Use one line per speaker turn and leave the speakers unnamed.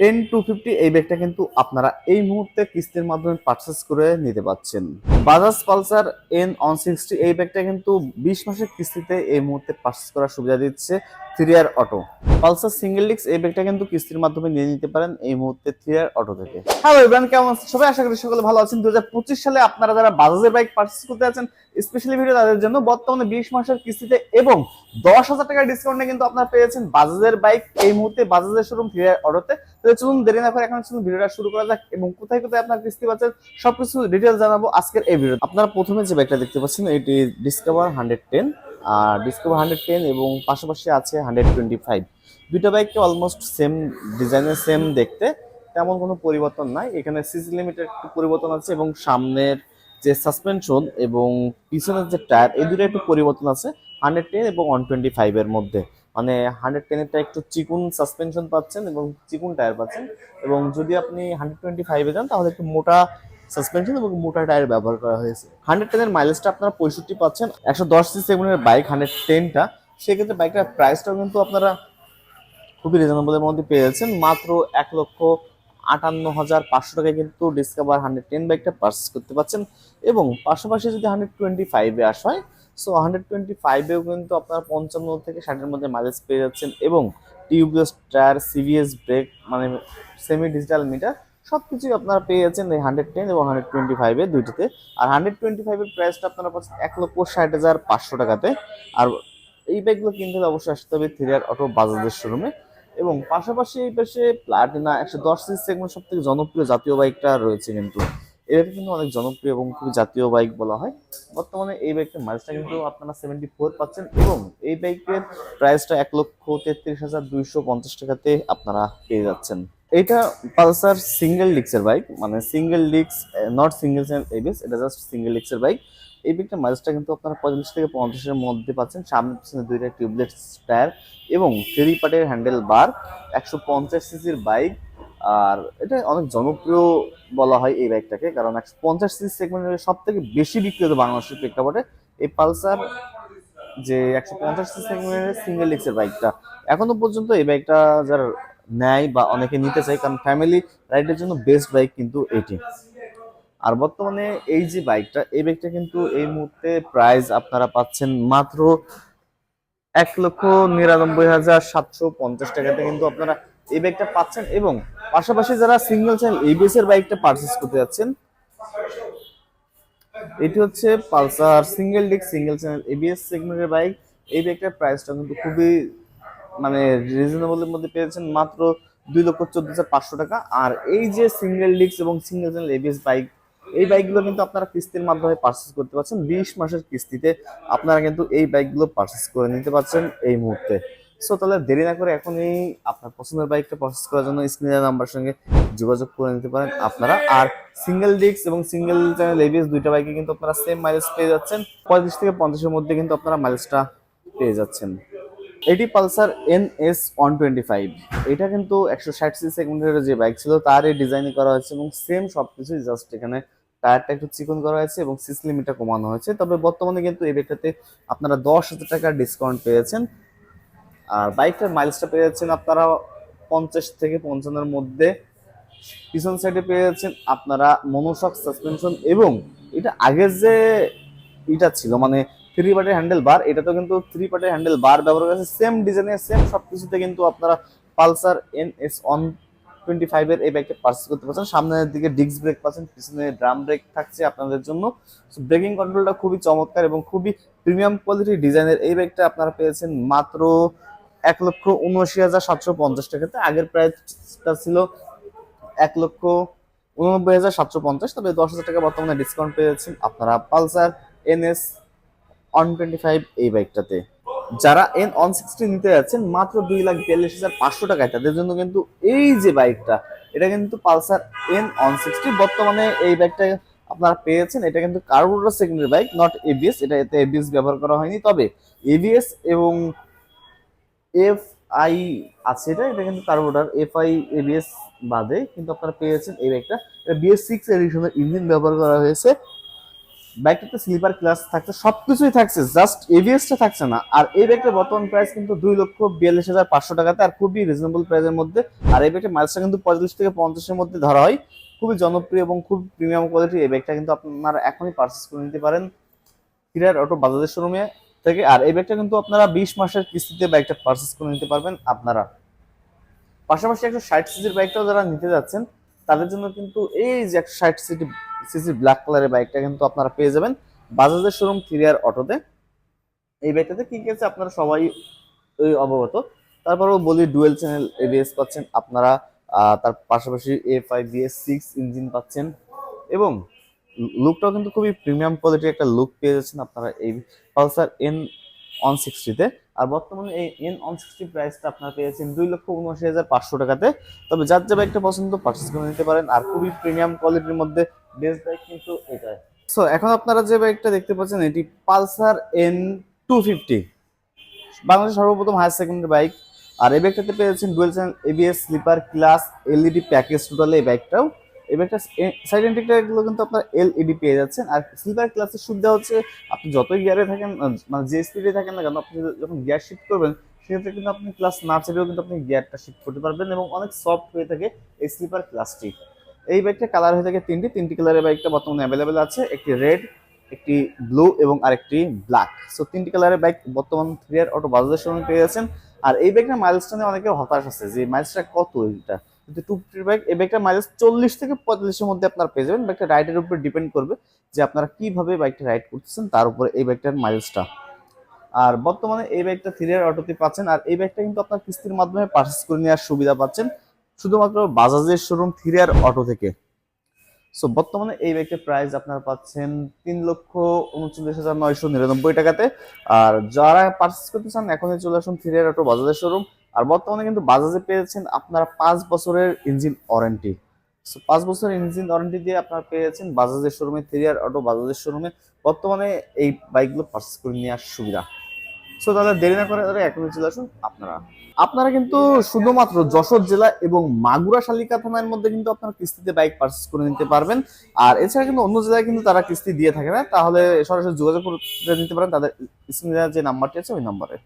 Ten two fifty এই ব্যাগটা কিন্তু আপনারা এই মুহূর্তে কিস্তির মাধ্যমে পারচেস করে নিতে পাচ্ছেন। Bajaj Pulsar N one sixty এই ব্যাগটা কিন্তু বিশ মাসের কিস্তিতে এই মুহূর্তে পারচেস করার সুবিধা দিচ্ছে থ্রিয়ার অটো পালসার সিঙ্গেল ডিক্স এই ব্যাগটা কিন্তু কিস্তির মাধ্যমে নিয়ে নিতে পারেন এই মুহূর্তে থ্রিয়ার অটো থেকে। হ্যালো ইব্রান কেমন সবাই আশা করি সকলে ভালো আছেন। দু হাজার পঁচিশ সালে আপনারা যারা বাজাজের বাইক পারচেস করতে আছেন স্পেশালি ভিডিও তাদের জন্য, বর্তমানে বিশ মাসের কিস্তিতে এবং দশ হাজার টাকার ডিসকাউন্টে কিন্তু আপনারা পেয়েছেন বাজাজের বাইক এই মুহূর্তে বাজাজের শোরুম থ্রিয়ার অটোতে তো চলুন দেরি না করে এখন চলুন ভিডিওটা শুরু করা যাক এবং কোথায় কোথায় আপনার কিস্তি পাচ্ছেন, সবকিছু ডিটেল জানাব আজকের এই ভিডিও আপনারা প্রথমে যে বাইকটা দেখতে পাচ্ছেন, এটি ডিসকভার হান্ড্রেড টেন আর ডিসকভার হান্ড্রেড টেন এবং পাশাপাশি আছে হান্ড্রেড টোয়েন্টি ফাইভ দুইটা বাইককে অলমোস্ট সেম ডিজাইনের সেম দেখতে, তেমন কোনো পরিবর্তন নাই। এখানে সিসি লিমিটের একটু পরিবর্তন আছে এবং সামনের যে সাসপেনশন এবং পিছনের যে টায়ার এই দুটো একটু পরিবর্তন আছে হান্ড্রেড টেন এবং ওয়ান টোয়েন্টি ফাইভের মধ্যে। মানে হান্ড্রেড টেনেরটা একটু চিকুন সাসপেনশন পাচ্ছেন এবং চিকুন টায়ার পাচ্ছেন। এবং যদি আপনি হান্ড্রেড টোয়েন্টি ফাইভে যান, তাহলে একটু মোটা সাসপেনশন এবং মোটা টায়ার ব্যবহার করা হয়েছে। হান্ড্রেড টেনের মাইলেজটা আপনারা পঁয়ষট্টি পাচ্ছেন, একশো দশ সি সেভেনের বাইক হান্ড্রেড টেনটা সেক্ষেত্রে বাইকটার প্রাইসটাও কিন্তু আপনারা খুবই রিজনেবলের মধ্যে পেয়ে যাচ্ছেন। মাত্র এক লক্ষ আটান্ন হাজার পাঁচশো টাকায় কিন্তু ডিসকভার হান্ড্রেড টেন বাইকটা পারচেস করতে পারছেন এবং পাশাপাশি যদি হান্ড্রেড টোয়েন্টি ফাইভে আসা হয় সো হান্ড্রেড টোয়েন্টি ফাইভেও কিন্তু আপনারা পঞ্চান্ন থেকে ষাটের মধ্যে মাইলেজ পেয়ে যাচ্ছেন। এবং টিউবলেস টায়ার সিভিএস ব্রেক মানে সেমি ডিজিটাল মিটার সব কিছুই আপনারা পেয়ে যাচ্ছেন এই হান্ড্রেড টেন এবং হান্ড্রেড টোয়েন্টি ফাইভে দুইটিতে। আর হান্ড্রেড টোয়েন্টি ফাইভের প্রাইসটা আপনারা পাচ্ছেন এক লক্ষ ষাট হাজার পাঁচশো টাকাতে। আর এই বাইকগুলো কিনতে হলে অবশ্যই আসতে হবে থ্রিয়ার অটো বাজাজের শোরুমে এবং পাশাপাশি এই পাশে প্লাটিনা একশো দশ সিক্স সেগমেন্ট সব থেকে জনপ্রিয় জাতীয় বাইকটা রয়েছে কিন্তু। এটা কিন্তু অনেক জনপ্রিয় এবং খুবই জাতীয় বাইক বলা হয়। বর্তমানে এই বাইকটার মাইলেজটা কিন্তু আপনারা সেভেন্টি ফোর পাচ্ছেন এবং এই বাইকের প্রাইসটা এক লক্ষ তেত্রিশ হাজার দুইশো পঞ্চাশ টাকাতে আপনারা পেয়ে যাচ্ছেন। এটা পালসার সিঙ্গেল ডিক্সের বাইক মানে সিঙ্গেল ডিক্স নট সিঙ্গেল চ্যানেল এবিএস এটা জাস্ট সিঙ্গেল ডিক্সের বাইক। এই বাইকটার মাইলেজটা কিন্তু আপনারা পঁয়তাল্লিশ থেকে পঞ্চাশের মধ্যে পাচ্ছেন। সামনে পিছনে দুইটা টিউবলেট টায়ার এবং থ্রি পার্টের হ্যান্ডেল বার একশো পঞ্চাশ সিসির বাইক। আর এটা অনেক জনপ্রিয় বলা হয় এই বাইকটাকে, কারণ একশো পঞ্চাশ সিসি সেগমেন্টের সব থেকে বেশি বিক্রি হতো বাংলাদেশের প্রেক্ষাপটে এই পালসার যে একশো পঞ্চাশ সিসি সেগমেন্টের সিঙ্গেল ডিক্সের বাইকটা। এখনও পর্যন্ত এই বাইকটা যারা নেয় বা অনেকে নিতে চায়, কারণ ফ্যামিলি রাইডের জন্য বেস্ট বাইক কিন্তু এটি। আর বর্তমানে এই যে বাইকটা এই বাইকটা কিন্তু এই মুহূর্তে প্রাইস আপনারা পাচ্ছেন মাত্র এক লক্ষ নিরানব্বই হাজার সাতশো পঞ্চাশ টাকাতে কিন্তু আপনারা এই বাইকটা পাচ্ছেন এবং পাশাপাশি যারা সিঙ্গেল চ্যানেল এবিএস এর বাইকটা পারচেস করতে যাচ্ছেন, এটি হচ্ছে Pulsar single disc single channel ABS সেগমেন্টের বাইক এই বাইকটার প্রাইসটা কিন্তু খুবই মানে রিজনেবলের মধ্যে পেয়েছেন মাত্র দুই লক্ষ চোদ্দ হাজার পাঁচশো টাকা। আর এই যে সিঙ্গেল ডিক্স এবং সিঙ্গেল চ্যানেল এবিএস বাইক এই বাইকগুলো কিন্তু আপনারা কিস্তির মাধ্যমে পারচেস করতে পারছেন। বিশ মাসের কিস্তিতে আপনারা কিন্তু এই বাইকগুলো পারচেস করে নিতে পারছেন এই মুহূর্তে। সো তাহলে দেরি না করে এখনই আপনার পছন্দের বাইকটা পারচেস করার জন্য স্ক্রিনের নাম্বার সঙ্গে যোগাযোগ করে নিতে পারেন আপনারা। আর সিঙ্গেল ডিক্স এবং সিঙ্গেল চ্যানেল এবিএস দুইটা বাইকে কিন্তু আপনারা সেম মাইলেজ পেয়ে যাচ্ছেন। পঁয়ত্রিশ থেকে পঞ্চাশের মধ্যে কিন্তু আপনারা মাইলেজটা পেয়ে যাচ্ছেন। এটি Pulsar N S one twenty five এটা কিন্তু একশো ষাট সি সেগমেন্টের যে বাইক ছিল, তারই ডিজাইন করা হয়েছে এবং সেম সব কিছুই জাস্ট এখানে টায়ারটা একটু চিকন করা হয়েছে এবং সিস লিমিটটা কমানো হয়েছে। তবে বর্তমানে কিন্তু এই বাইকটাতে আপনারা দশ হাজার টাকার ডিসকাউন্ট পেয়েছেন। আর বাইকটার মাইলেজটা যাচ্ছেন আপনারা পঞ্চাশ থেকে পঞ্চান্নের মধ্যে। পিছন সাইডে পেয়ে যাচ্ছেন আপনারা মনোশক সাসপেনশন এবং এটা আগের যে এটা ছিল মানে থ্রি পার্টের হ্যান্ডেল বার এটা তো কিন্তু থ্রি পার্টের হ্যান্ডেল বার ব্যবহার করেছে সেম ডিজাইনের সেম সব কিছুতে কিন্তু আপনারা Pulsar N S one twenty ফাইভের এই বাইকটা পার্চেস করতে পারছেন। সামনের দিকে ডিস্ক ব্রেক পাচ্ছেন, পিছনে ড্রাম ব্রেক থাকছে আপনাদের জন্য। ব্রেকিং কন্ট্রোলটা খুবই চমৎকার এবং খুবই প্রিমিয়াম কোয়ালিটির ডিজাইনের এই বাইকটা আপনারা পেয়েছেন মাত্র এক লক্ষ উনআশি হাজার সাতশো পঞ্চাশ টাকাতে আগের প্রাইসটা ছিল এক লক্ষ উননব্বই হাজার সাতশো পঞ্চাশ। তবে দশ হাজার টাকা বর্তমানে ডিসকাউন্ট পেয়েছেন আপনারা Pulsar NS one twenty five এই বাইকটাতে। যারা এন অন সিক্সটি নিতে যাচ্ছেন, মাত্র দুই লাখ বিয়াল্লিশ হাজার পাঁচশো টাকায়। তাদের জন্য কিন্তু এই যে বাইকটা, এটা কিন্তু পালসার এন অন সিক্সটি বর্তমানে এই বাইকটা আপনারা পেয়েছেন, এটা কিন্তু carburettor secondary bike not ABS এটা এতে এবিএস ব্যবহার করা হয়নি। তবে এবিএস এবং এফ আই আছে এটা এটা কিন্তু কার্বোরেটর এফ আই এবিএস বাদে কিন্তু আপনারা পেয়েছেন এই বাইকটা। এটা বিএস সিক্স এডিশনের ইঞ্জিন ব্যবহার করা হয়েছে। বাইকটাতে স্লিপার ক্লাস থাকছে, সবকিছুই থাকছে জাস্ট এভিএসটা থাকছে না। আর এই ব্যাগটার বর্তমান প্রাইস কিন্তু দুই লক্ষ বিয়াল্লিশ হাজার পাঁচশো টাকাতে, আর খুবই রিজনেবল প্রাইসের মধ্যে। আর এই ব্যাগটার মাইলসটা কিন্তু পঁয়তাল্লিশ থেকে পঞ্চাশের মধ্যে ধরা হয়। খুবই জনপ্রিয় এবং খুব প্রিমিয়াম কোয়ালিটি এই ব্যাগটা কিন্তু আপনারা এখনই পারচেস করে নিতে পারেন হিরার অটো বাজাজের শোরুমে থেকে। আর এই ব্যাগটা কিন্তু আপনারা বিশ মাসের কিস্তিতে বাইকটা পারচেস করে নিতে পারবেন আপনারা। পাশাপাশি একশো ষাট সিসির বাইকটাও যারা নিতে যাচ্ছেন তাদের জন্য কিন্তু এই যে একশো ষাট সিটি সিসির ব্ল্যাক কালারের বাইকটা কিন্তু আপনারা পেয়ে যাবেন বাজাজের শোরুম থ্রিয়ার অটোতে এই বাইকটাতে কি আছে আপনারা সবাই অবগত। তারপরেও বলি ডুয়েল চ্যানেল এবিএস পাচ্ছেন আপনারা তার পাশাপাশি A five BS six engine পাচ্ছেন এবং লুকটাও কিন্তু খুবই প্রিমিয়াম কোয়ালিটির একটা লুক পেয়ে যাচ্ছেন আপনারা এই পালসার এন ওয়ান সিক্সটিতে আর বর্তমানে এই এন অন সিক্সটি প্রাইসটা আপনারা পেয়েছেন দুই লক্ষ উনআশি হাজার পাঁচশো টাকাতে। তবে যার যে বাইকটা পছন্দ পারচেস করে নিতে পারেন। আর খুবই প্রিমিয়াম কোয়ালিটির মধ্যে বেস্ট বাইক কিন্তু এটাই। সো এখন আপনারা যে বাইকটা দেখতে পাচ্ছেন, এটি পালসার এন টু ফিফটি বাংলাদেশের সর্বপ্রথম হায়ার সেকেন্ডারি বাইক আর এই বাইকটাতে পেয়েছেন dual channel ABS slipper class LED package টোটালে এই বাইকটাও এই বাইকটা সাইডগুলো কিন্তু আপনার এলইডি পেয়ে যাচ্ছেন। আর স্লিপার ক্লাসের সুবিধা হচ্ছে, আপনি যতই গিয়ারে থাকেন মানে যে স্পিডে থাকেন না কেন, আপনি যখন গিয়ার শিফট করবেন, সেক্ষেত্রে কিন্তু আপনি ক্লাস না ছেড়েও কিন্তু আপনি গিয়ারটা শিফট করতে পারবেন এবং অনেক সফট হয়ে থাকে এই স্লিপার ক্লাসটি এই বাইকটা কালার হয়ে থাকে তিনটি। তিনটি কালারের বাইকটা বর্তমানে অ্যাভেলেবেল আছে। একটি রেড একটি ব্লু এবং আরেকটি ব্ল্যাক সো তিনটি কালারের বাইক বর্তমান থ্রি আর অটো বাজাজের সঙ্গে পেয়ে যাচ্ছেন। আর এই বাইকটার মাইলসটা নিয়ে অনেকে হতাশ আছে যে মাইলসটা কত এটা? কিন্তু টু ফিফটির বাইক এই বাইকটার মাইলেজ চল্লিশ থেকে পঁয়তাল্লিশের মধ্যে আপনারা পেয়ে যাবেন। বাইকটা রাইডের উপর ডিপেন্ড করবে যে আপনারা কীভাবে বাইকটা রাইড করতেছেন, তার উপরে এই বাইকটার মাইলেজটা আর বর্তমানে এই বাইকটা থ্রি আর অটোতে পাচ্ছেন, আর এই বাইকটা কিন্তু আপনার কিস্তির মাধ্যমে পারচেস করে নেওয়ার সুবিধা পাচ্ছেন, শুধুমাত্র বাজাজের শোরুম থ্রি আর অটো থেকে। সো বর্তমানে এই বাইকটার প্রাইস আপনারা পাচ্ছেন তিন লক্ষ উনচল্লিশ হাজার নয়শো নিরানব্বই টাকাতে। আর যারা পারচেস করতে চান, এখনই চলে আসুন থ্রি আর অটো বাজাজের শোরুম আর বর্তমানে কিন্তু বাজাজে পেয়েছেন আপনারা পাঁচ বছরের ইঞ্জিন ওয়ারেন্টি। সো পাঁচ বছরের ইঞ্জিন ওয়ারেন্টি দিয়ে আপনারা পেয়েছেন বাজাজের শোরুমে থ্রি আর অটো বাজাজের শোরুমে বর্তমানে এই বাইকগুলো পারচেস করে নেওয়ার সুবিধা। সো তাহলে দেরি না করে তারা এখনই চলে আসুন আপনারা। আপনারা কিন্তু শুধুমাত্র যশোর জেলা এবং মাগুরা শালিকা থানার মধ্যে কিন্তু আপনারা কিস্তিতে বাইক পারচেস করে নিতে পারবেন। আর এছাড়া কিন্তু অন্য জেলায় কিন্তু তারা কিস্তি দিয়ে থাকে না। তাহলে সরাসরি যোগাযোগ করে নিতে পারেন। তাদের স্ক্রিনে যে নাম্বারটি আছে ওই নাম্বারে